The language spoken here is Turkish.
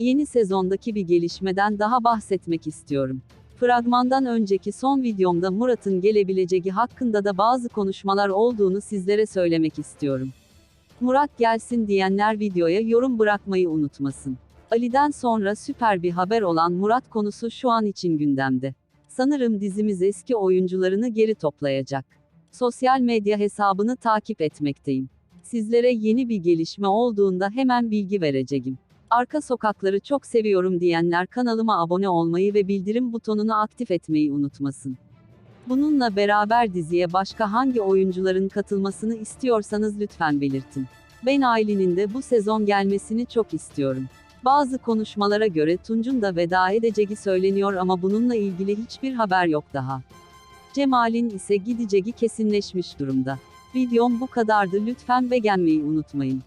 Yeni sezondaki bir gelişmeden daha bahsetmek istiyorum. Fragmandan önceki son videomda Murat'ın gelebileceği hakkında da bazı konuşmalar olduğunu sizlere söylemek istiyorum. Murat gelsin diyenler videoya yorum bırakmayı unutmasın. Ali'den sonra süper bir haber olan Murat konusu şu an için gündemde. Sanırım dizimiz eski oyuncularını geri toplayacak. Sosyal medya hesabını takip etmekteyim. Sizlere yeni bir gelişme olduğunda hemen bilgi vereceğim. Arka sokakları çok seviyorum diyenler kanalıma abone olmayı ve bildirim butonunu aktif etmeyi unutmasın. Bununla beraber diziye başka hangi oyuncuların katılmasını istiyorsanız lütfen belirtin. Ben Aylin'in de bu sezon gelmesini çok istiyorum. Bazı konuşmalara göre Tunç'un da veda edeceği söyleniyor ama bununla ilgili hiçbir haber yok daha. Cemal'in ise gideceği kesinleşmiş durumda. Videom bu kadardı lütfen beğenmeyi unutmayın.